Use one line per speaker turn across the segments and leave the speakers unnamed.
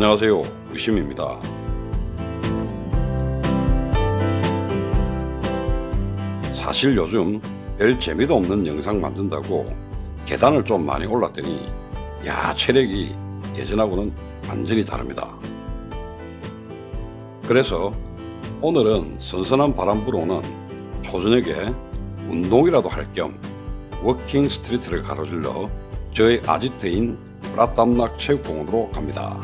안녕하세요. 의심입니다. 사실 요즘 별 재미도 없는 영상 만든다고 계단을 좀 많이 올랐더니 야 체력이 예전하고는 완전히 다릅니다. 그래서 오늘은 선선한 바람 불어오는 초저녁에 운동이라도 할 겸 워킹 스트리트를 가로질러 저의 아지트인 브라땀락 체육공원으로 갑니다.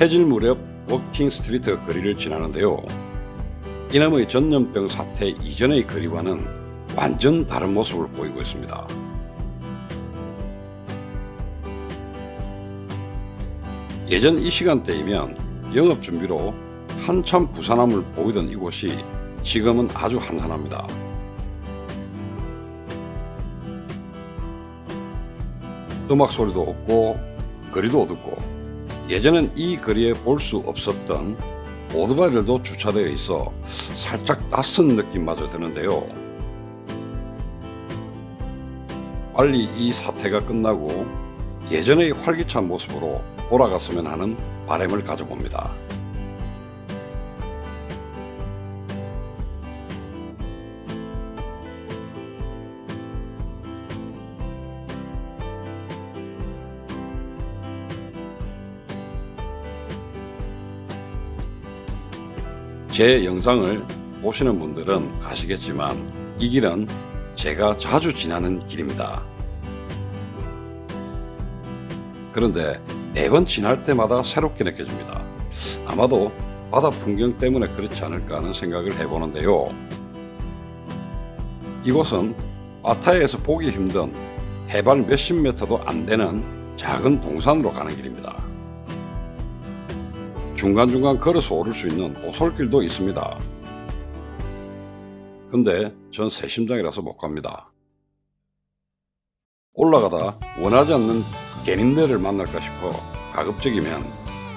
해질 무렵 워킹 스트리트 거리를 지나는데요. 이남의 전염병 사태 이전의 거리와는 완전 다른 모습을 보이고 있습니다. 예전 이 시간대이면 영업 준비로 한참 부산함을 보이던 이곳이 지금은 아주 한산합니다. 음악 소리도 없고 거리도 어둡고 예전엔 이 거리에 볼 수 없었던 오토바이들도 주차되어 있어 살짝 낯선 느낌마저 드는데요. 빨리 이 사태가 끝나고 예전의 활기찬 모습으로 돌아갔으면 하는 바람을 가져봅니다. 제 영상을 보시는 분들은 아시겠지만 이 길은 제가 자주 지나는 길입니다. 그런데 매번 지날 때마다 새롭게 느껴집니다. 아마도 바다 풍경 때문에 그렇지 않을까 하는 생각을 해보는데요. 이곳은 바타야에서 보기 힘든 해발 몇십 미터도 안 되는 작은 동산으로 가는 길입니다. 중간중간 걸어서 오를 수 있는 오솔길도 있습니다. 근데 전 새심장이라서 못 갑니다. 올라가다 원하지 않는 개님들을 만날까 싶어 가급적이면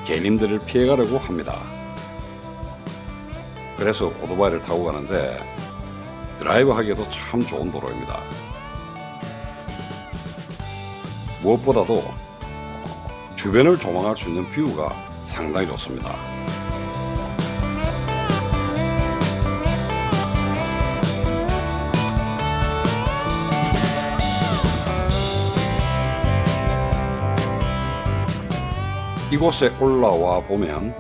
개님들을 피해가려고 합니다. 그래서 오토바이를 타고 가는데 드라이브 하기에도 참 좋은 도로입니다. 무엇보다도 주변을 조망할 수 있는 뷰가 상당히 좋습니다. 이곳에 올라와 보면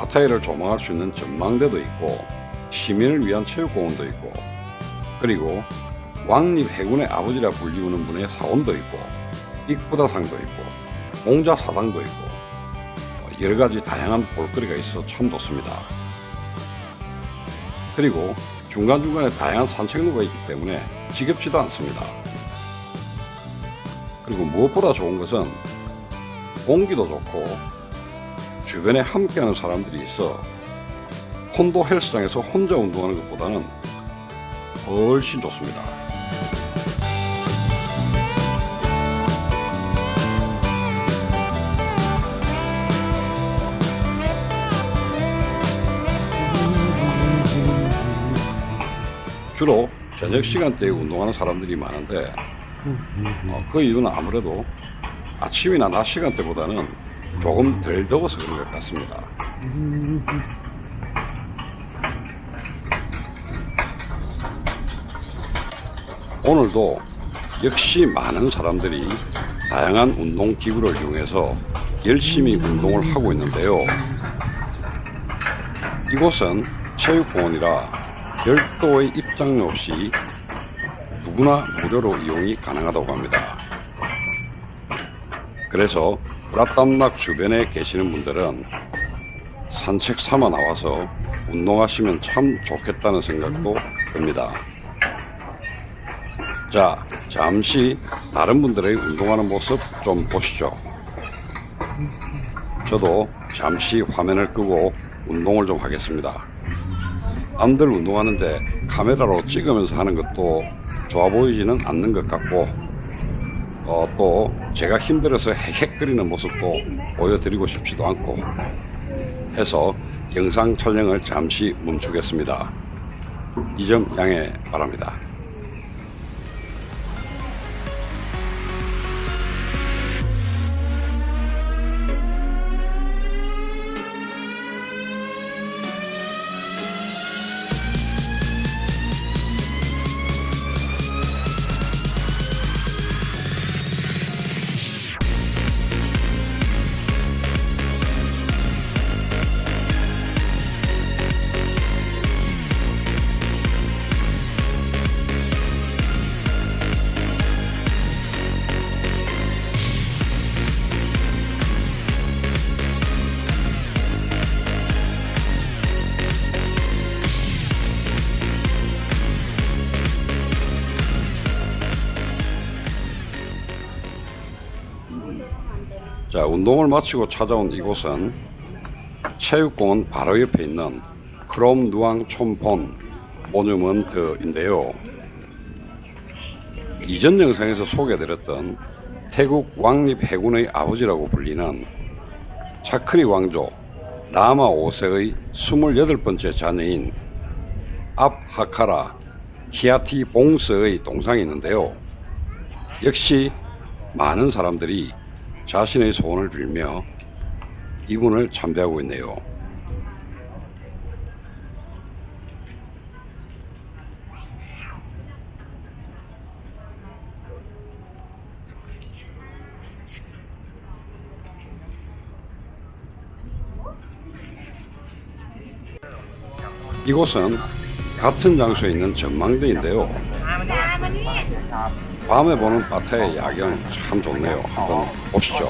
아타이를 조망할 수 있는 전망대도 있고 시민을 위한 체육공원도 있고 그리고 왕립 해군의 아버지라 불리우는 분의 사원도 있고 익부다상도 있고 공자 사당도 있고 여러 가지 다양한 볼거리가 있어 참 좋습니다. 그리고 중간중간에 다양한 산책로가 있기 때문에 지겹지도 않습니다. 그리고 무엇보다 좋은 것은 공기도 좋고 주변에 함께하는 사람들이 있어 콘도 헬스장에서 혼자 운동하는 것보다는 훨씬 좋습니다. 주로 저녁 시간대에 운동하는 사람들이 많은데 어, 그 이유는 아무래도 아침이나 낮 시간대보다는 조금 덜 더워서 그런 것 같습니다. 오늘도 역시 많은 사람들이 다양한 운동 기구를 이용해서 열심히 운동을 하고 있는데요. 이곳은 체육공원이라 별도의 입장료 없이 누구나 무료로 이용이 가능하다고 합니다. 그래서 브라땀락 주변에 계시는 분들은 산책 삼아 나와서 운동하시면 참 좋겠다는 생각도 듭니다. 자, 잠시 다른 분들의 운동하는 모습 좀 보시죠. 저도 잠시 화면을 끄고 운동을 좀 하겠습니다. 남들 운동하는데 카메라로 찍으면서 하는 것도 좋아 보이지는 않는 것 같고 어, 또 제가 힘들어서 헥헥거리는 모습도 보여드리고 싶지도 않고 해서 영상 촬영을 잠시 멈추겠습니다. 이 점 양해 바랍니다. 자, 운동을 마치고 찾아온 이곳은 체육공원 바로 옆에 있는 크롬 누앙 촌폰 모뉴먼트인데요. 이전 영상에서 소개드렸던 태국 왕립 해군의 아버지라고 불리는 차크리 왕조 라마 5세의 28번째 자녀인 압하카라 키아티 봉스의 동상이 있는데요. 역시 많은 사람들이 자신의 소원을 빌며 이분을 참배하고 있네요. 이곳은 같은 장소에 있는 전망대인데요. 밤에 보는 바타의 야경 참 좋네요. 한번 보시죠.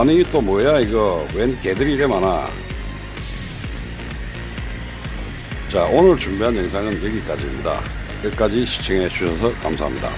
아니 또 뭐야 이거? 웬 개들이 이래 많아? 자 오늘 준비한 영상은 여기까지입니다. 끝까지 시청해 주셔서 감사합니다